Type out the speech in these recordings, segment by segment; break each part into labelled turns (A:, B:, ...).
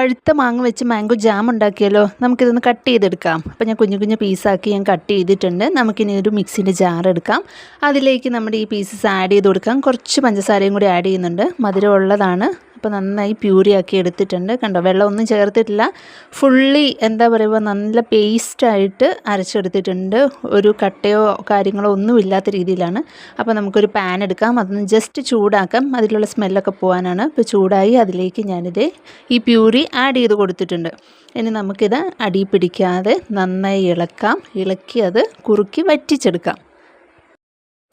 A: പഴുത്ത മാങ്ങ വെച്ച് മാംഗോ ജാം ഉണ്ടാക്കിയല്ലോ നമുക്കിതൊന്ന് കട്ട് ചെയ്തെടുക്കാം. അപ്പോൾ ഞാൻ കുഞ്ഞു കുഞ്ഞു പീസാക്കി ഞാൻ കട്ട് ചെയ്തിട്ടുണ്ട്. നമുക്കിനി ഒരു മിക്സിന്റെ ജാർ എടുക്കാം. അതിലേക്ക് നമ്മുടെ ഈ പീസസ് ആഡ് ചെയ്ത് കൊടുക്കാം. കുറച്ച് പഞ്ചസാരയും കൂടി ആഡ് ചെയ്യുന്നുണ്ട്. മധുരം ഉള്ളതാണ് അപ്പോൾ നന്നായി പ്യൂരിയാക്കി എടുത്തിട്ടുണ്ട്. കണ്ടോ വെള്ളമൊന്നും ചേർത്തിട്ടില്ല. ഫുള്ളി എന്താ പറയുക നല്ല പേസ്റ്റായിട്ട് അരച്ചെടുത്തിട്ടുണ്ട്. ഒരു കട്ടയോ കാര്യങ്ങളോ ഒന്നും ഇല്ലാത്ത രീതിയിലാണ്. അപ്പോൾ നമുക്കൊരു പാൻ എടുക്കാം. അതൊന്ന് ജസ്റ്റ് ചൂടാക്കാം. അതിലുള്ള സ്മെല്ലൊക്കെ പോകാനാണ് ഇപ്പോൾ ചൂടായി അതിലേക്ക് ഞാനിത് ഈ പ്യൂരി ആഡ് ചെയ്ത് കൊടുത്തിട്ടുണ്ട്. ഇനി നമുക്കിത് അടി പിടിക്കാതെ നന്നായി ഇളക്കാം. ഇളക്കി അത് കുറുക്കി വറ്റിച്ചെടുക്കാം.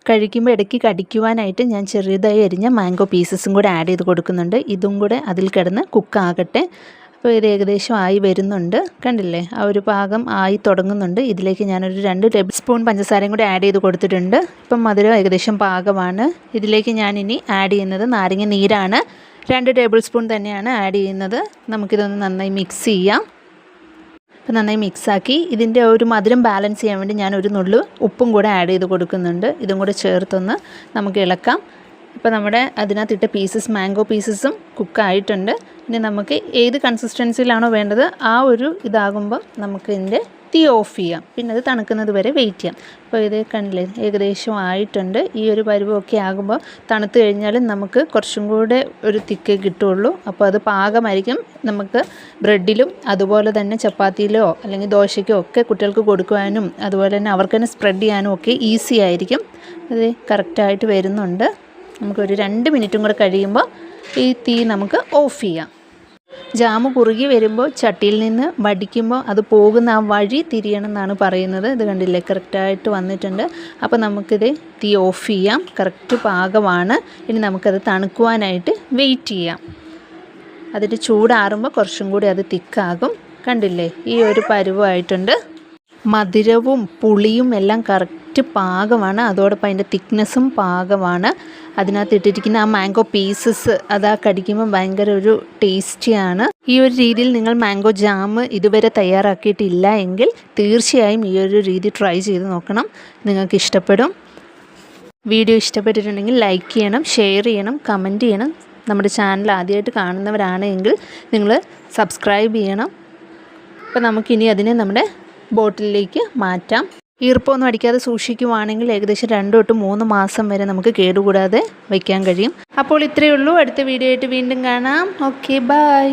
A: കഴിക്കുമ്പോൾ ഇടയ്ക്ക് കടിക്കുവാനായിട്ട് ഞാൻ ചെറിയതായി അരിഞ്ഞ മാംഗോ പീസസും കൂടെ ആഡ് ചെയ്ത് കൊടുക്കുന്നുണ്ട്. ഇതും കൂടെ അതിൽ കിടന്ന് കുക്കാകട്ടെ. അപ്പോൾ ഇത് ഏകദേശം ആയി വരുന്നുണ്ട്. കണ്ടില്ലേ? ആ ഒരു പാകം ആയി തുടങ്ങുന്നുണ്ട്. ഇതിലേക്ക് ഞാനൊരു രണ്ട് ടേബിൾ സ്പൂൺ പഞ്ചസാരയും കൂടി ആഡ് ചെയ്ത് കൊടുത്തിട്ടുണ്ട്. ഇപ്പം മധുരം ഏകദേശം പാകമാണ്. ഇതിലേക്ക് ഞാനിനി ആഡ് ചെയ്യുന്നത് നാരങ്ങ നീരാണ്. രണ്ട് ടേബിൾ സ്പൂൺ തന്നെയാണ് ആഡ് ചെയ്യുന്നത്. നമുക്കിതൊന്ന് നന്നായി മിക്സ് ചെയ്യാം. അപ്പോൾ നന്നായി മിക്സാക്കി ഇതിന്റെ ഒരു മധുരം ബാലൻസ് ചെയ്യാൻ വേണ്ടി ഞാൻ ഒരു നുള്ളു ഉപ്പും കൂടെ ആഡ് ചെയ്ത് കൊടുക്കുന്നുണ്ട്. ഇതും കൂടെ ചേർത്തൊന്ന് നമുക്ക് ഇളക്കാം. ഇപ്പോൾ നമ്മുടെ അതിനകത്തിട്ട പീസസ് മാംഗോ പീസസും കുക്കായിട്ടുണ്ട് ഇനി നമുക്ക് ഏത് കൺസിസ്റ്റൻസിയിലാണോ വേണ്ടത് ആ ഒരു ഇതാകുമ്പോൾ നമുക്ക് ഇതിന്റെ തീ ഓഫ് ചെയ്യാം. പിന്നെ അത് തണുക്കുന്നത് വരെ വെയിറ്റ് ചെയ്യാം. അപ്പോൾ ഇത് കണ്ടില്ലേ ഏകദേശം ആയിട്ടുണ്ട്. ഈ ഒരു പരുവമൊക്കെ ആകുമ്പോൾ തണുത്ത് കഴിഞ്ഞാൽ നമുക്ക് കുറച്ചും കൂടെ ഒരു തിക്ക് കിട്ടുള്ളൂ അപ്പോൾ അത് പാകമായിരിക്കും. നമുക്ക് ബ്രെഡിലും അതുപോലെ തന്നെ ചപ്പാത്തിയിലോ അല്ലെങ്കിൽ ദോശയ്ക്കോ ഒക്കെ കുട്ടികൾക്ക് കൊടുക്കുവാനും അതുപോലെ തന്നെ അവർക്ക് തന്നെ സ്പ്രെഡ് ചെയ്യാനും ഒക്കെ ഈസി ആയിരിക്കും. അത് കറക്റ്റായിട്ട് വരുന്നുണ്ട്. നമുക്കൊരു രണ്ട് മിനിറ്റും കൂടെ കഴിയുമ്പോൾ ഈ തീ നമുക്ക് ഓഫ് ചെയ്യാം. ജാമ് കുറുകി വരുമ്പോൾ ചട്ടിയിൽ നിന്ന് വടിക്കുമ്പോൾ അത് പോകുന്ന ആ വഴി തിരിയണം എന്നാണ് പറയുന്നത്. ഇത് കണ്ടില്ലേ? കറക്റ്റായിട്ട് വന്നിട്ടുണ്ട്. അപ്പോൾ നമുക്കിത് തീ ഓഫ് ചെയ്യാം. കറക്റ്റ് പാകമാണ്. ഇനി നമുക്കത് തണുക്കുവാനായിട്ട് വെയിറ്റ് ചെയ്യാം. അതിന്റെ ചൂടാറുമ്പോൾ കുറച്ചും കൂടി അത് തിക്കാകും. കണ്ടില്ലേ? ഈ ഒരു പരുവമായിട്ടുണ്ട് മധുരവും പുളിയും എല്ലാം കറക്റ്റ് പാകമാണ്. അതോടൊപ്പം അതിന്റെ തിക്നെസ്സും പാകമാണ്. അതിനകത്ത് ഇട്ടിരിക്കുന്ന ആ മാംഗോ പീസസ് അതാ കടിക്കുമ്പോൾ ഭയങ്കര ഒരു ടേസ്റ്റിയാണ് ഈ ഒരു രീതിയിൽ നിങ്ങൾ മാംഗോ ജാം ഇതുവരെ തയ്യാറാക്കിയിട്ടില്ല എങ്കിൽ തീർച്ചയായും ഈ ഒരു രീതി ട്രൈ ചെയ്ത് നോക്കണം. നിങ്ങൾക്ക് ഇഷ്ടപ്പെടും. വീഡിയോ ഇഷ്ടപ്പെട്ടിട്ടുണ്ടെങ്കിൽ ലൈക്ക് ചെയ്യണം ഷെയർ ചെയ്യണം കമന്റ് ചെയ്യണം. നമ്മുടെ ചാനൽ ആദ്യമായിട്ട് കാണുന്നവരാണെങ്കിൽ നിങ്ങൾ സബ്സ്ക്രൈബ് ചെയ്യണം. അപ്പോൾ നമുക്കിനി അതിനെ നമ്മുടെ ബോട്ടിലേക്ക് മാറ്റാം. ഈർപ്പമൊന്നും അടിക്കാതെ സൂക്ഷിക്കുവാണെങ്കിൽ ഏകദേശം രണ്ട് തൊട്ട് മൂന്ന് മാസം വരെ നമുക്ക് കേടുകൂടാതെ വയ്ക്കാൻ കഴിയും. അപ്പോൾ ഇത്രയേ ഉള്ളൂ. അടുത്ത വീഡിയോ ആയിട്ട് വീണ്ടും കാണാം. Okay bye